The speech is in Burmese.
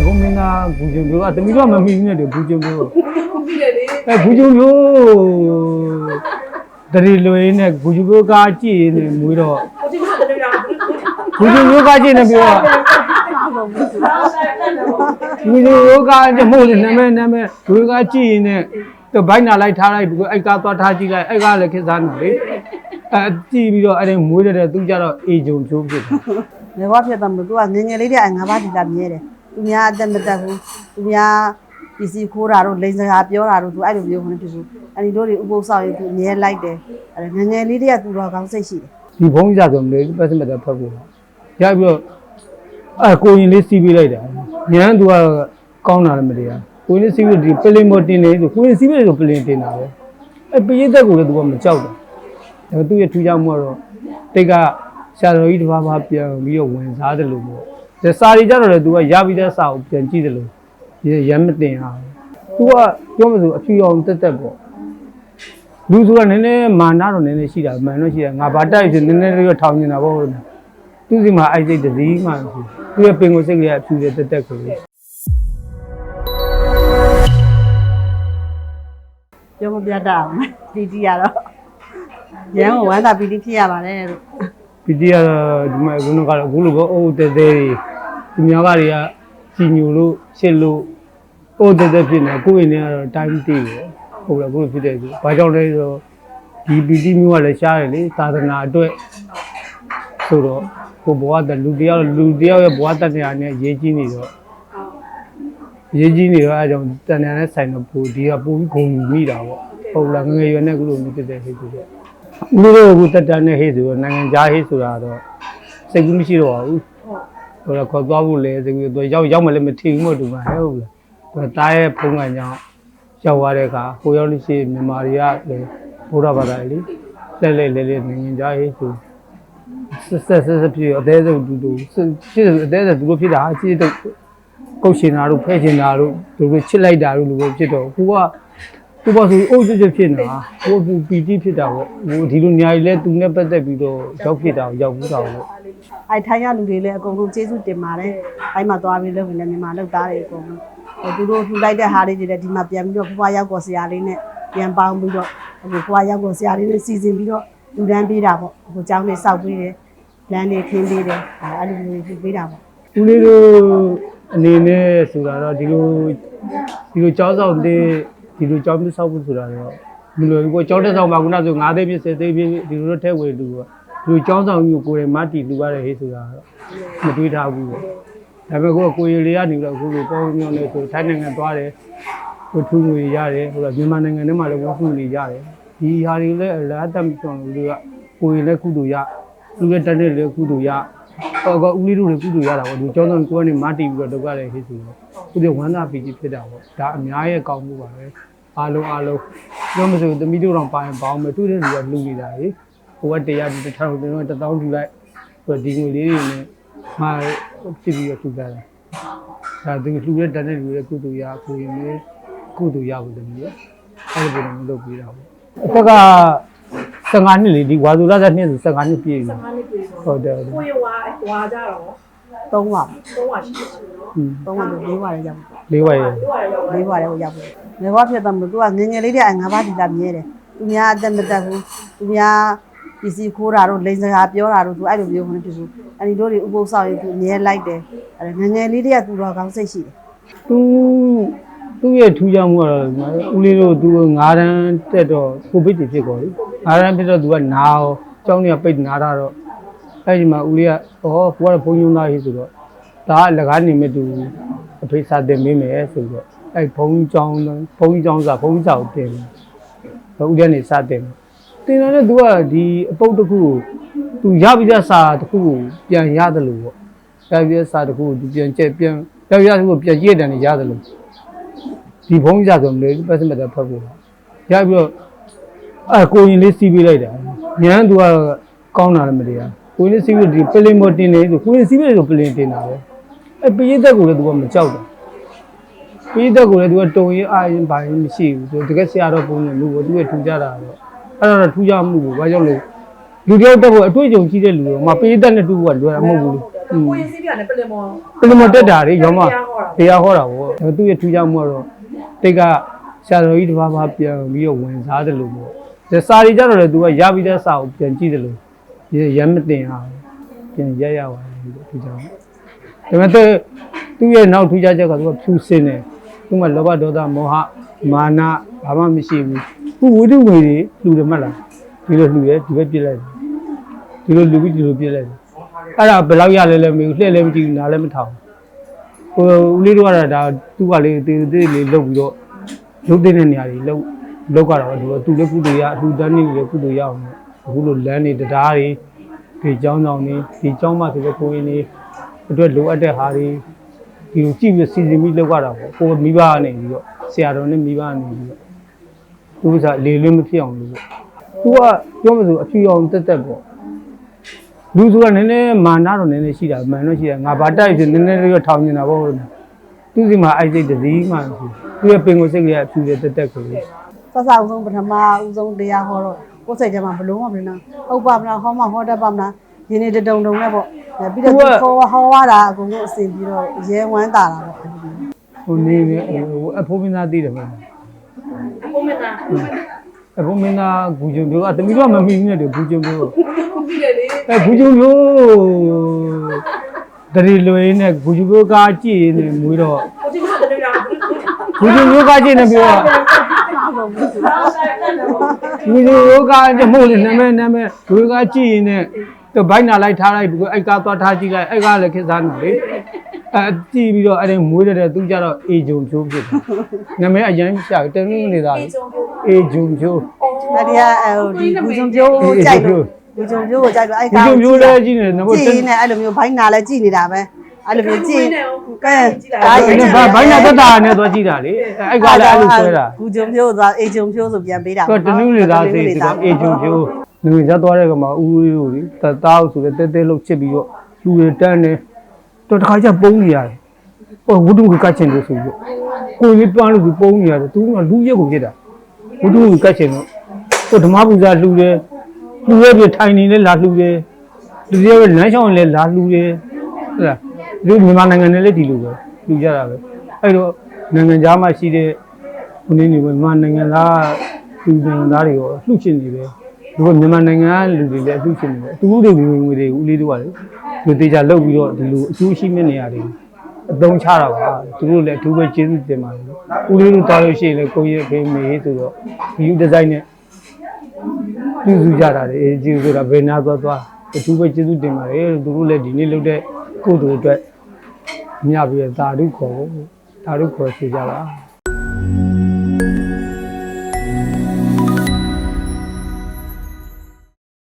အခုမင်းသားဘူဂျုံမျိုးကတမီးတော့မမီဘူးနဲ့တူဘူဂျုံမျိုးပြီးတယ်လေအဲဘူဂျုံမျိုးတရီလွေနဲ့ဘူဂျုံမျိုးကားကြည့်နေမွေးတော့ကိုဒီမှာတည်းကဘူဂျုံမျိုးကားကြည့်နေပြီးတော့ဘူဂျုံမျိုးကားကြည့်မို့လေနာမည်နာမည်ဘူကားကြည့်နေတော့ဘိုင်းနာလိုက်ထားလိုက်ပြီးအဲ့ကားသွားထားကြည့်လိုက်အဲ့ကားလည်းခက်စားနေလေအဲကြည့်ပြီးတော့အဲ့ဒီမွေးတဲ့သူကြတော့အေဂျုံချိုးဖြစ်တယ်ငယ်ဘွားဖြစ်သွားမလို့သူကငယ်ငယ်လေးတည်းအငါးပါးဒီလာမြဲတယ် သူများအသက်မတက်ဘူးသူများပစ္စည်းခိုးတာတို့လိန်စကားပြောတာတို့သူအဲ့လိုမျိုးခနဲ့ဖြစ်ဘူးအဲ့ဒီတို့တွေဥပုသ်ဆောင်ရင်သူအမြဲလိုက်တယ်အဲ့ငယ်ငယ်လေးတည်းကသူတော့ကောင်းစိတ်ရှိတယ်ဒီဘုံကြီးစားဆိုမလို့ပတ်စမတက်ဖတ်ဖို့ရပြီးတော့အဲကိုရင်လေးစီးပေးလိုက်တာညမ်းသူကကောင်းတာလည်းမတရားကိုရင်လေးစီးပြီးဒီပလင်မော်တင်နေဆိုကိုရင်စီးပြီးဆိုပလင်တင်တာပဲအဲပရိသတ်ကိုလည်းသူကမကြောက်တာဒါပေမဲ့သူ့ရဲ့ထူးခြားမှုကတော့တိတ်ကဆရာတော်ကြီးတစ်ပါးပါပြန်ပြီးတော့ဝင်စားတယ်လို့ပေါ့ဒါ စာရီကြတော့လေသူကရပြီးတဲ့စာကိုပြန်ကြည့်တယ်လို့ရမ်းမတင်အောင်သူကပြောမလို့အဖြူအောင်တက်တက်ပေါ့လူဆိုတာနည်းနည်းမာနတော့နည်းနည်းရှိတာမှန်တော့ရှိတာငါဘာတိုက်ဆိုနည်းနည်းလေးတော့ထောင်နေတာပေါ့သူစီမှာအိုက်စိတ်တစ်စီးမှမရှိသူရဲ့ပင်ကိုစိတ်ကလေးအဖြူတဲ့တက်တက်ကိုပြောမပြတတ်အောင်ပီတီရတော့ရန်ကိုဝမ်းသာပီတီဖြစ်ရပါတယ်လို့ ပီတီကတော့ဒီမှာခုနကတော့အခုလိုပေါ့အိုးတဲတဲဒီမြောက်ကတွေကစီညူလို့ရှစ်လို့အိုးတဲတဲဖြစ်နေကိုယ့်အိမ်ထဲကတော့တိုင်းတည်တယ်ဟုတ်လားကိုယ်ဖြစ်တဲ့သူဘာကြောင့်လဲဆိုတော့ဒီပီတီမျိုးကလည်းရှားတယ်လေသာသနာအတွက်ဆိုတော့ကိုဘဝတလူတယောက်လူတယောက်ရဲ့ဘဝတတရားနဲ့ရေးကြည့်နေတော့ရေးကြီးနေတော့အဲကြောင့်တန်တန်နဲ့ဆိုင်တော့ပူဒီကပူပြီးဂုံယူမိတာပေါ့ဟုတ်လားငငယ်ရွယ်နဲ့ကုလို့မြစ်တဲ့ဟိတ်ဆိုတော့ ဦးတို့ကတက်တန်နဲ့ဟိတ်ဆိုတော့နိုင်ငံခြားဟိတ်ဆိုတာတော့စိတ်ကူးမရှိတော့ပါဘူးဟိုတော့ခေါ်သွားဖို့လဲစိတ်ကူးတော့ရောက်ရောက်မလဲမထင်ဘူးမတူပါဟဲ့ဟုတ်လားသူတားရဲ့ဖုံးကန်ကြောင့်ရောက်သွားတဲ့အခါဟိုရောက်လို့ရှိရင်မြန်မာတွေကလည်းဘုရားဘာသာလေလက်လက်လဲလဲနိုင်ငံခြားဟိတ်ဆိုဆက်ဆက်ဆက်ဆက်ဖြစ်အသေးဆုံးတူတူဖြစ်အသေးဆုံးသူတို့ဖြစ်တာအချစ်တော့ကုတ်ရှင်တာတို့ဖဲရှင်တာတို့သူတို့ချစ်လိုက်တာတို့လူပဲဖြစ်တော့ကိုက သူပါဆိုအုပ်ချုပ်ဖြစ်နေတာကိုပူပီတိဖြစ်တာပေါ့ဟိုဒီလိုနေရာကြီးလဲသူနဲ့ပတ်သက်ပြီးတော့ရောက်ဖြစ်တာရောက်ဘူးတာပေါ့အဲ့ထိုင်းရလူတွေလည်းအကုန်လုံးကျေးဇူးတင်ပါတယ်အဲ့မှာသွားပြီးလုပ်ဝင်လည်းမြန်မာလုပ်သားတွေအကုန်လုံးဟိုသူတို့ထူလိုက်တဲ့ဟာလေးတွေလည်းဒီမှာပြန်ပြီးတော့ဖွားရောက်ကောဆရာလေးနဲ့ပြန်ပေါင်းပြီးတော့ဟိုဖွားရောက်ကောဆရာလေးနဲ့စီစဉ်ပြီးတော့လူတန်းပေးတာပေါ့ဟိုကျောင်းလေးစောက်ပေးတယ်လမ်းလေးခင်းပေးတယ်အဲ့လိုမျိုးတွေပေးတာပေါ့ဦးလေးတို့အနေနဲ့ဆိုတာတော့ဒီလိုဒီလိုကြောင်းဆောင်တဲ့ ဒီလိုကြောင်းပြဆောက်ဖို့ဆိုတာတော့ဒီလိုကိုကြောင်းတက်ဆောင်ပါခုနဆို9သိန်းပြည့်10သိန်းပြည့်ဒီလိုတော့ထဲဝေလူကဒီလိုကြောင်းဆောင်မျိုးကိုယ်တိုင်မတီလူရတဲ့ဟေးဆိုတာတော့မတွေးထားဘူးပေါ့ဒါပေမဲ့ကိုကကိုရီလေးကနေတော့အခုလိုပေါင်းမျိုးနဲ့ဆိုထိုင်းနိုင်ငံသွားတယ်ကိုထူးငွေရတယ်ဟိုကမြန်မာနိုင်ငံထဲမှာလည်းဝတ်စုတွေရတယ်ဒီဟာတွေလည်းအလားတမ်းပြောလို့လူကကိုယ်လည်းကုသိုလ်ရလူရဲ့တက်တဲ့လည်းကုသိုလ်ရဟောကဦးလေးတို့လည်းကုသိုလ်ရတာပေါ့ဒီကျောင်းသားကိုကနေမတီးပြီးတော့ဒုက္ခတွေဟိဆိုတော့ကုသိုလ်ဝမ်းသာပီတိဖြစ်တာပေါ့ဒါအများရဲ့ကောင်းမှုပါပဲ အားလုံးအားလုံးပြောမစို့သမီးတို့တော့ပါရင်ပေါင်းမယ်သူတွေကလူနေတာလေဟိုကတရားတစ်ထောင်တော့တစ်သောင်းထူလိုက်ဟိုဒီငွေလေးတွေနဲ့မာဖြစ်ပြီးတော့ထူတာဒါသူလူရဲ့တက်တဲ့လူရဲ့ကုသိုလ်ရကိုရင်လည်းကုသိုလ်ရဖို့တည်းရအဲ့ဒီပုံမျိုးလုပ်ပြီးတာပေါ့အသက်က15နှစ်လေဒီဝါဇူလာတဲ့နှစ်ဆို15နှစ်ပြည့်ပြီငါးနှစ်ပြေတော့ဟုတ်တယ်ဟုတ်တယ်ကိုရဝါဝါကြတော့သုံးပါသုံးဝါရှိတယ်อืมသုံးပါလို့လေးပါလည်းရောက်လေးဝါရဲ့သူကလည်းရောက်လေးပါလည်းရောက် ငယ်ဘွားဖြစ်သွားမလို့သူကငယ်ငယ်လေးတည်းအငါးပါးဒီလာမြဲတယ်သူများအသက်မတက်ဘူးသူများပစ္စည်းခိုးတာတို့လိန်စကားပြောတာတို့သူအဲ့လိုမျိုးခနဲ့ဖြစ်ဘူးအဲ့ဒီတို့တွေဥပုသ်ဆောင်ရင်သူအမြဲလိုက်တယ်အဲ့ငယ်ငယ်လေးတည်းကသူတော့ကောင်းစိတ်ရှိတယ်သူသူ့ရဲ့ထူးခြားမှုကတော့ဦးလေးတို့သူ9တန်းတက်တော့ကိုဗစ်တွေဖြစ်ကုန်ပြီ9တန်းဖြစ်တော့သူကနာရောကျောင်းတွေကပိတ်နာတာတော့အဲ့ဒီမှာဦးလေးကဟောကိုကတော့ဘုံညုံသားရေးဆိုတော့ဒါကလကားနေမဲ့သူအဖေစာတင်ပေးမယ်ဆိုတော့ အဲ့ဘုံကျောင်းဘုံကျောင်းစာဘုံကျောင်းတင်တယ်ဦးတဲ့နေစတင်တယ်တင်တယ်သူကဒီအပုတ်တစ်ခုကိုသူရပြီးတဲ့စာတစ်ခုကိုပြန်ရတယ်လို့ပေါ့ရပြီးတဲ့စာတစ်ခုကိုသူပြန်ကျက်ပြန်ရပြီးတဲ့စာတစ်ခုကိုပြန်ကြည့်တယ်နေရတယ်လို့ဒီဘုံကြီးဆိုမလို့ပတ်စမတက်ဖတ်ဖို့ရပြီးတော့အဲကိုရင်လေးစီးပေးလိုက်တာညမ်းသူကကောင်းတာလည်းမတရားကိုရင်လေးစီးပြီးဒီပလင်မော်တင်နေဆိုကိုရင်စီးပြီးဆိုပလင်တင်တာပဲအဲပရိသတ်ကိုလည်းသူကမကြောက်တာ ပြီးတော့ကိုလည်းသူကတုံရင်အာရင်ဘာရင်မရှိဘူးသူတကယ်ဆရာတော်ပုံနဲ့လူကိုသူကထူကြတာတော့အဲ့ဒါတော့ထူကြမှုကိုဘာကြောင့်လဲလူတယောက်တက်ဖို့အတွေ့အကြုံကြီးတဲ့လူတော့မပေးတတ်တဲ့တူကလွယ်တာမဟုတ်ဘူးလေကိုရင်စီးပြနဲ့ပလင်မော်ပလမတက်တာလေရောမတရားဟောတာတရားဟောတာပေါ့သူ့ရဲ့ထူးခြားမှုကတော့တိတ်ကဆရာတော်ကြီးတစ်ပါးပါပြန်ပြီးတော့ဝင်စားတယ်လို့ပေါ့ဒါစာရီကြတော့လေသူကရပြီးတဲ့စာကိုပြန်ကြည့်တယ်လို့ရမ်းမတင်အောင်ပြန်ရရပါတယ်လို့ထူးခြားတယ်ဒါပေမဲ့သူ့ရဲ့နောက်ထူးခြားချက်ကသူကဖြူစင်းတယ် သူကလောဘဒေါသမောဟမာနဘာမှမရှိဘူးခုဝိတုငွေတွေလှူတယ်မဟုတ်လားဒီလိုလှူရဲဒီဘက်ပြစ်လိုက်တယ်ဒီလိုလှူပြီးဒီလိုပြစ်လိုက်တယ်အဲ့ဒါဘယ်လောက်ရလဲလဲမသိဘူးလှည့်လည်းမကြည့်ဘူးနားလည်းမထောင်ဘူး ဟိုဦးလေးတို့ကတော့ဒါသူ့ကလေးတေးသေးလေးလုတ်ပြီးတော့လုတ်တဲ့နေရာတွေလုတ်လုတ်ကြတာပါသူကသူလည်းကုသိုလ်ရအထူးတန်းနေလည်းကုသိုလ်ရအောင်လို့အခုလိုလမ်းတွေတရားတွေဒီเจ้าဆောင်တွေဒီเจ้าမဆိုတဲ့ကိုရင်တွေအတွက်လိုအပ်တဲ့ဟာတွေ ဒီကိုကြည့်ပြီးစီစဉ်ပြီးလုတ်ကြတာပေါ့ကိုယ်မိဘကနေပြီးတော့ဆရာတော်နဲ့မိဘကနေပြီးတော့သူကလေလွတ်မဖြစ်အောင်လို့သူကပြောမလို့အဖြူအောင်တက်တက်ပေါ့လူဆိုတာနည်းနည်းမာနတော့နည်းနည်းရှိတာမှန်တော့ရှိတာငါဘာတိုက်ဖြစ်နည်းနည်းလေးတော့ထောင်နေတာပေါ့သူစီမှာအိုက်စိတ်တစည်းမှမရှိသူရဲ့ပင်ကိုစိတ်ကလေးအဖြူတဲ့တက်တက်ကိုလေစစဦးဆုံးပထမဦးဆုံးတရားဟောတော့ကိုယ်စိတ်ထဲမှာဘလုံးမဘယ်နာဟုတ်ပါမလားဟောမဟောတတ်ပါမလားရင်းနေတုံတုံနဲ့ပေါ့ ပြီးတော့ဟောဟောရတာအကုန်လုံးအစီပြီးတော့ရဲဝမ်းတာတာပေါ့ဟိုနေနေဟိုအဖိုးမင်းသားသိတယ်မလားကိုမင်းသားအဖိုးမင်းသားဂူဂျုံမျိုးအတမီတော့မမီဘူးနဲ့တူဂူဂျုံမျိုးကိုပြီးတယ်လေအဲဂူဂျုံမျိုးတရီလွေနဲ့ဂူဂျုံမျိုးကားကြည့်နေမွေးတော့ကိုကြည့်မှတည်းရောဂူဂျုံမျိုးကားကြည့်နေပြောလူလူယောဂတဲ့မို့လေနာမည်နာမည်လူကကြည့်ရင်လည်း သူဘိုက်နာလိုက်ထားလိုက်ပြီးအဲ့ကားသွားထားကြည့်လိုက်အဲ့ကားလည်းခက်စားနေလေအဲကြည့်ပြီးတော့အဲ့ဒီမွေးတဲ့သူကြတော့အေဂျုံဖြိုးဖြစ်တယ်နာမည်အရင်ရှာတယ်တင်းနေသားလေအေဂျုံဖြိုးအဲ့ဒီကအဲဒီဘူဂျုံပြိုးကိုကြိုက်လို့ဘူဂျုံပြိုးကိုကြိုက်လို့အဲ့ဒီဂျုံဖြိုးလည်းကြည့်နေတယ်နမို့ကြတင်းည့်နေအဲ့လိုမျိုးဘိုင်းနာလည်းကြည့်နေတာပဲအဲ့လိုမျိုးကြည့်ကဲအဲ့ဒီဘိုင်းနာတက်တာနဲ့သွားကြည့်တာလေအဲ့ကားလည်းအဲ့လိုဆွဲတာဘူဂျုံပြိုးသွားအေဂျုံပြိုးဆိုပြန်ပေးတာသူကတနည်းလေသားစေဆိုတော့အေဂျုံဖြိုး လူရသွားတဲ့ကမှာဦးလေးတို့လေတသားဆိုတဲ့တဲတဲလှုပ်ချစ်ပြီးတော့လူတွေတန်းနေတော့တခါကျပုံးနေရတယ်ဟိုဝုဒ္ဓကကတ်ချင်လို့ဆိုပြီးကိုကြီးပန်းလို့ပုံးနေရတယ်သူကလူရက်ကိုဖြစ်တာဝုဒ္ဓကကတ်ချင်လို့ဟိုဓမ္မပူဇာလှူတယ်လှူရပြထိုင်နေလဲလာလှူတယ်လူတွေပဲလမ်းချောင်းလဲလာလှူတယ်ဟုတ်လားဒီမြန်မာနိုင်ငံနဲ့လည်းဒီလိုပဲလှူကြတာပဲအဲ့တော့နိုင်ငံသားမှာရှိတဲ့ခုနေနေပဲမြန်မာနိုင်ငံသားလူနိုင်ငံသားတွေရောလှူချင်နေပဲ ဒီကမြန်မာနိုင်ငံကလူတွေလည်းလှူချင်နေတယ်သူတို့တွေဝင်ငွေတွေဦးလေးတို့ကလေဒီတေချာလောက်ပြီးတော့ဒီလိုအကျိုးရှိမဲ့နေရာတွေအသုံးချတာပါသူတို့လည်းအထူးပဲကျေးဇူးတင်ပါတယ်ဦးလေးတို့တားလို့ရှိရင်လည်းကိုကြီးရဲ့ဖေးမေးဆိုတော့ဒီဒီဇိုင်းနဲ့ပြုစုကြတာလေအေးကျေးဇူးဆိုတာဘယ်နာသွားသွားအထူးပဲကျေးဇူးတင်ပါတယ်သူတို့လည်းဒီနေ့လုပ်တဲ့ကုသိုလ်အတွက်မြှပြီးတော့သာဓုခေါ်ဖို့သာဓုခေါ်ဆွေးကြပါ